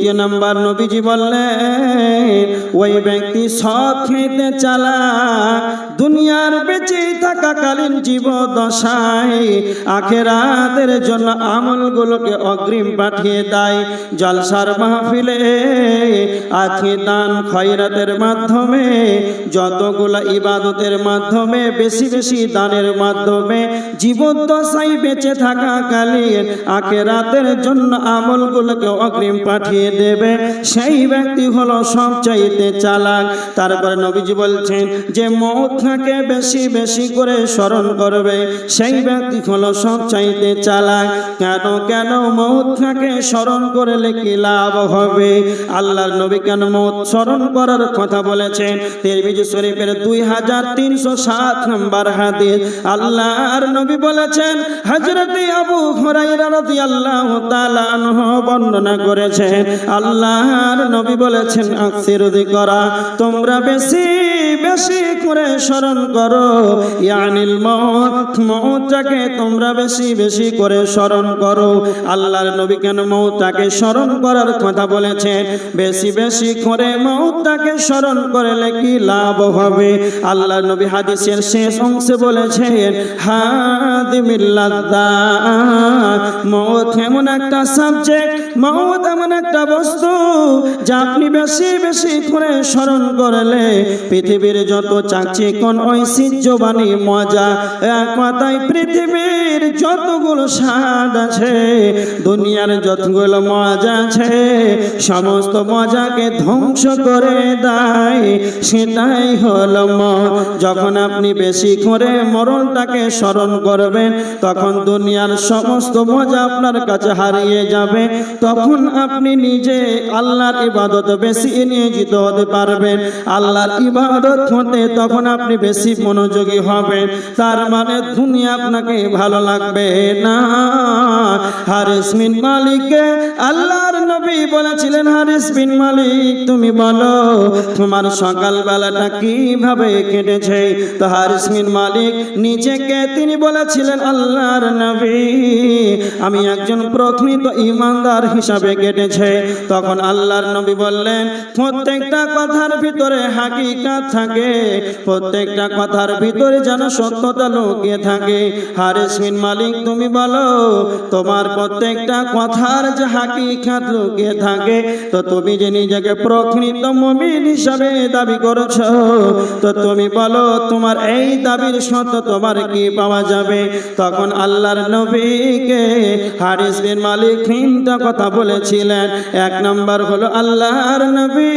দ্বিতীয় নাম্বার নবীজি বললেন, ওই ব্যক্তি সব খেতে চালা, দুনিয়ার বেঁচে থাকাকালীন জীব দশায় আখেরাতের জন্য আমলগুলোকে অগ্রিম পাঠিয়ে দেয়, জলসার মাহফিলে আজকে দান খয়রাতের মাধ্যমে, যতগুলো ইবাদতের মাধ্যমে, বেশি বেশি দানের মাধ্যমে জীবদ্দশায় বেঁচে থাকাকালীন আখেরাতের জন্য আমলগুলোকে অগ্রিম পাঠিয়ে দেবে। সেই ব্যক্তি হলো সবচাইতে চালাক। তারপরে নবীজি বলছেন যে মৌথাকে বেশি বেশি করে স্মরণ করবে। সেই ব্যক্তি হলো সবচাইতে চালাক। কেন কেন মৌথাকে স্মরণ করলে কি লাভ হবে? আল্লাহর নবী কেন মত স্মরণ করার কথা শরীফের দুই হাজার তিনশো সাত নম্বর হাদিস। আল্লাহর নবী বলেছেন হজরতে আবু হুরাইরা আনহু বর্ণনা করেছেন। আল্লাহর নবী বলেছেন করা তোমরা বেশি বেশি করে স্মরণ করো। ইয়ানিল মৌত, মৌতটাকে তোমরা বেশি বেশি করে স্মরণ করো। আল্লাহর নবী কেন মৌতটাকে স্মরণ করার কথা বলেছেন? বেশি বেশি করে মৌতটাকে স্মরণ করলে কি লাভ হবে? আল্লাহর নবী হাদিসের শেষ অংশে বলেছেন হাদিমিল্লাদা মৌত এমন একটা সাবজেক্ট মৌত এমন একটা বস্তু যা আপনি বেশি বেশি করে স্মরণ করলে পৃথিবীর যত চাকচিকন ঐতিহ্যবাণী মজা, এক মাথায় পৃথিবীর যতগুলো স্বাদ আছে, দুনিয়ার যতগুলো মজা আছে, সমস্ত মজাকে ধ্বংস করে দেয়। সেটাই হলো মত যখন আপনি বেশি করে মরণটাকে স্মরণ করবেন, তখন দুনিয়ার সমস্ত মজা আপনার কাছে হারিয়ে যাবে। তখন আপনি নিজে আল্লাহর ইবাদত বেশি নিয়োজিত হতে পারবেন। আল্লাহর ইবাদত হতে তখন আপনি বেশি মনোযোগী হবেন। তার মানে দুনিয়া আপনাকে ভালো লাগবে না। হারিস বিন মালিককে আল্লাহর নবী বলেছিলেন, হারিস বিন মালিক, তুমি বলো, তোমার সকাল বেলাটা কীভাবে কেটেছে? তো হারিস বিন মালিক নিজেকে তিনি বলেছিলেন, আল্লাহর নবী, আমি একজন প্রকৃত ইমানদার হিসাবে কেটেছে। তখন আল্লাহর নবী বললেন, প্রত্যেকটা কথার ভিতরে হাকিকাত থাকে, প্রত্যেকটা কথার ভিতরে যেন সত্যতা লুকিয়ে থাকে। হারিস বিন মালিক, তুমি বলো, তোমার প্রত্যেকটা কথার যে হাকিকাত লুকিয়ে থাকে, তো তুমি যে নিজেকে প্রকৃত মমিন হিসাবে দাবি করছ, তো তুমি বলো তোমার এই দাবির সত্য তোমার কি পাওয়া যাবে? তখন আল্লাহর নবীকে হারিস বিন মালিক তিনটা কথা বলেছিলেন। এক নম্বর হলো, আল্লাহর নবী,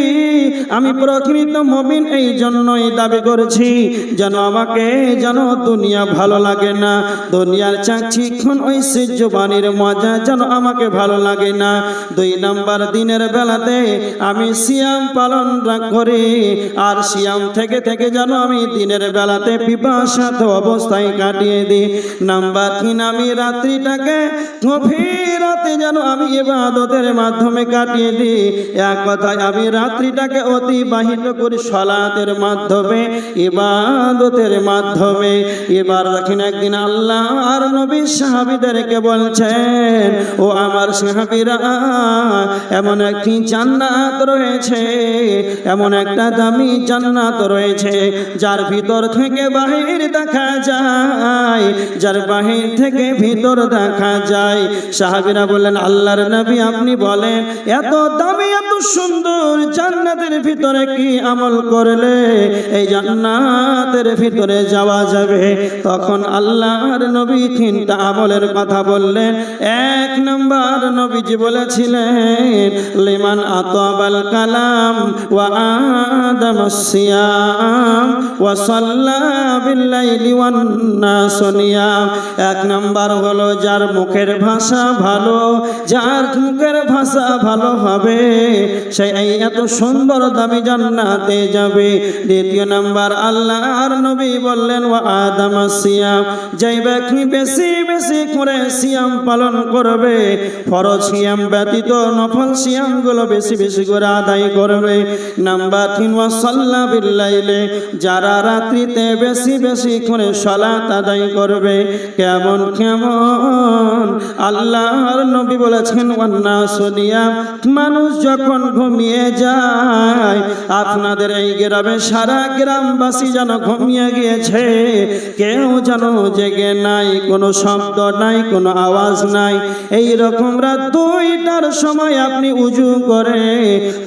আমি প্রকৃত মমিন এই জন্যই দাবি করেছি যেন আমাকে যেন দুনিয়া ভালো লাগে না, দুনিয়ার চাকচিক্ষণ ঐশ্বর্যবাণীর মজা যেন আমাকে ভালো লাগে না। দুই নাম্বার দিনের বেলাতে আমি সিয়াম পালন করি। আর সিয়াম থেকে থেকে যেন আমি দিনের বেলাতে পিপাসাত অবস্থায় কাটিয়ে দিই। নাম্বার তিন, আমি রাত্রিটাকে রাতে যেন আমি ইবাদতের মাধ্যমে কাটিয়ে দিই। এক কথায়, আমি রাত্রিটাকে অতিবাহিত করি সলাতের মাধ্যমে, ইবাদতের মাধ্যমে। এবার দেখেন একদিন আল্লাহ আর নবী সাহাবিদেরকে বলছেন, ও আমার সাহাবিরা এমন একটি জান্নাত রয়েছে, এমন একটা দামি জান্নাত রয়েছে, যার ভিতর থেকে বাহির দেখা যায়, যার বাহির থেকে ভিতর দেখা যায়। সাহাবিরা বললেন, আল্লাহর নবী আপনি বলেন, এত দামি, এত সুন্দর জান্নাতের ভিতরে কি আমল করলে এই জান্নাতের ভিতরে যাওয়া যাবে? তখন আল্লাহর নবী তিনটা আমলের কথা বললেন। এক নম্বর নবীজি বলেছিলেন লিমান আতাবাল কালাম ওয়া আদম সিয়াম ওয়া সাল্লা বিল্লাইলি ওয়ান নাস নিয়াম। এক নম্বর হলো যার মুখের ভাষা ভালো, যার মুখের ভাষা ভালো হবে সেই এত সুন্দর দামি জান্নাতে যাবে। দ্বিতীয় নাম্বার, আল্লাহর নবী বললেন, ওয়া আদম সিয়াম যেই ব্যক্তি বেশি বেশি করে সিয়াম পালন করবে, ফরজ সিয়াম ব্যতীত নফল সিয়ামগুলো বেশি বেশি করে আদায় করবে। নাম্বার তিন, ওয়াসাল্লা বিল্লাইলে, যারা রাত্রিতে বেশি বেশি করে সলাত আদায় করবে। কেমন কেমন? আল্লাহর নবী বলেছেন অন্না সদিয়া মানুষ যখন ঘুমিয়ে যায়, আপনাদের এই গ্রামে সারা গ্রামবাসী যেন ঘুমিয়ে গিয়েছে। কেউ যেন জেগে নাই, কোনো শব্দ নাই, কোনো আওয়াজ নাই। এই রকম রাত দুইটার সময় আপনি উজু করে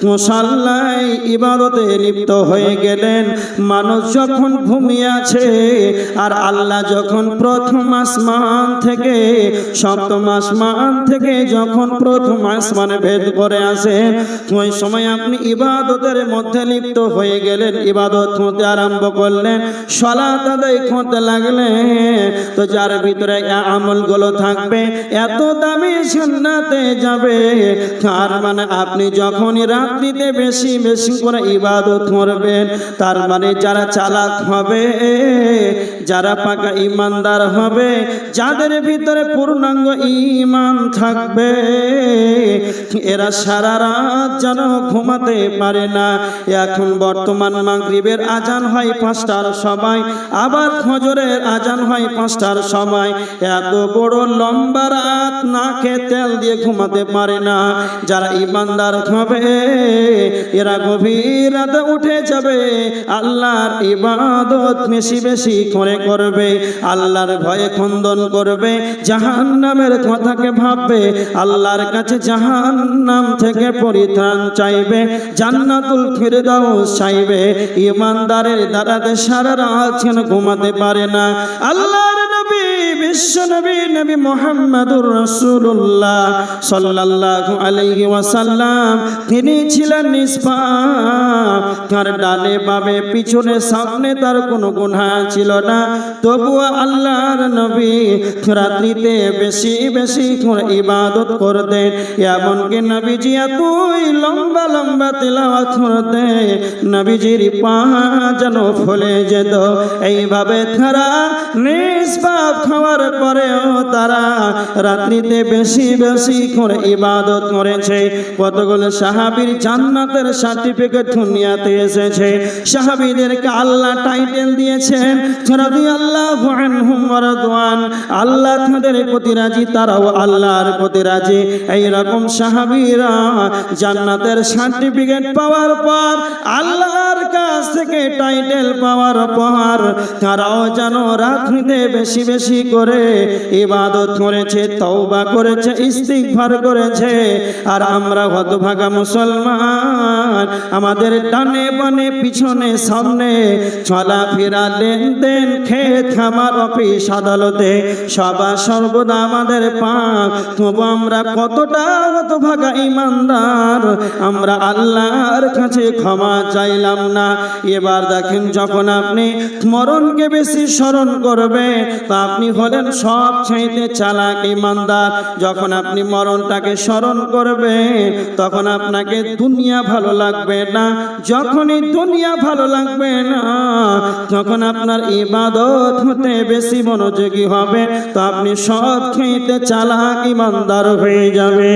মুসাল্লাই ইবাদতে লিপ্ত হয়ে গেলেন। মানুষ যখন ঘুমিয়ে আছে আর আল্লাহ যখন প্রথম আসমান থেকে, সপ্তম আসমান থেকে যখন প্রথম আসমানে ভেদ করে আসেন, ওই সময় আপনি ইবাদতের মধ্যে লিপ্ত হয়ে গেলেন, ইবাদত হতে আরম্ভ করলেন সলা আদায় করতে লাগলেন। তো যার ভিতরে আমলগুলো থাকবে, এত দামি জান্নাতে যাবে। তার মানে আপনি যখনই রাত্রিতে বেশি বেশি করে ইবাদত করবেন, তার মানে যারা চালাক হবে যারা পাকা ইমানদার হবে, যাদের ভিতরে পূর্ণাঙ্গ ইমান থাকবে, এরা সারা রাত যেন ঘুমাতে পারে না। এখন বর্তমান মাগরিবের আজান হয় পাঁচটার সময়, আবার ফজরের আজান হয় পাঁচটার সময়। এত বড় লম্বা রাত নাকে তেল দিয়ে ঘুমাতে পারে না। যারা ইমানদার হবে, এরা গভীর রাতে উঠে যাবে। আল্লাহর ইবাদত বেশি বেশি করে করবে, আল্লাহর ভয়ে খন্দন করবে জাহান নামের কথাকে ভাববে, আল্লাহর কাছে জাহান নাম থেকে পরিত্রাণ চাইবে, জান্নাতুল ফিরদাউস চাইবে ইমানদারের দ্বারাতে সারা রাত ঘুমাতে পারে না। আল্লাহর নবী বিশ্ব নবী নবী মোহাম্মদুর রাসূলুল্লাহ সাল্লাল্লাহু আলাইহি ওয়াসাল্লাম। তিনি ছিলেন নিষ্পাপ। তার ডানে বামে, পিছনে, সামনে তার কোনো গুনাহ ছিল না। তবুও আল্লাহর নবী রাত্রিতে বেশি বেশি ইবাদত করতেন। এমনকি নবীজি এতই লম্বা লম্বা তেলাওয়াত করতেন, নবীজির পা যেন ফলে যেত। এইভাবে তারা নিষ্পাপ খাওয়ার পরেও তারা রাত্রিতে বেশি বেশি করে ইবাদত করেছে। কতগুলো সাহাবীর জান্নাতের সার্টিফিকেট দুনিয়াতে এসেছে। সাহাবীদেরকে আল্লাহ টাইটেল দিয়েছেন, রাদিয়াল্লাহু আনহুম রাদওয়ান। আল্লাহ তাদের প্রতি রাজি, তারাও আল্লাহর প্রতি রাজি। এই রকম সাহাবীরা জান্নাতের সার্টিফিকেট পাওয়ার পর আল্লাহর কাছ থেকে টাইটেল পাওয়ার পর তারাও যেন রাত্রিতে বেশি বেশি করে ইবাদত করেছে, তওবা করেছে, ইস্তিগফার করেছে। আর আমরা হতভাগা মুসলমান, আমাদের ডানে বানে, পিছনে সামনে চলাফেরা, লেনদেন, খেত, খামার, অফিস, আদালতে সবা সর্বদা আমাদের পাক। তবু আমরা কতটা হতভাগা ইমানদার, আমরা আল্লাহর কাছে ক্ষমা চাইলাম না। এবার দেখেন যখন আপনি মরণকে বেশি স্মরণ করবে, তা আপনি হলেন সব চাইতে চালাক ইমানদার। যখন আপনি মরণটাকে স্মরণ করবে, তখন আপনাকে দুনিয়া ভালো লাগবে না। যখনই দুনিয়া ভালো লাগবে না, তখন আপনার ইবাদত হতে বেশি মনোযোগী হবে। তো আপনি সব খেতে চালাক ইমানদার হয়ে যাবে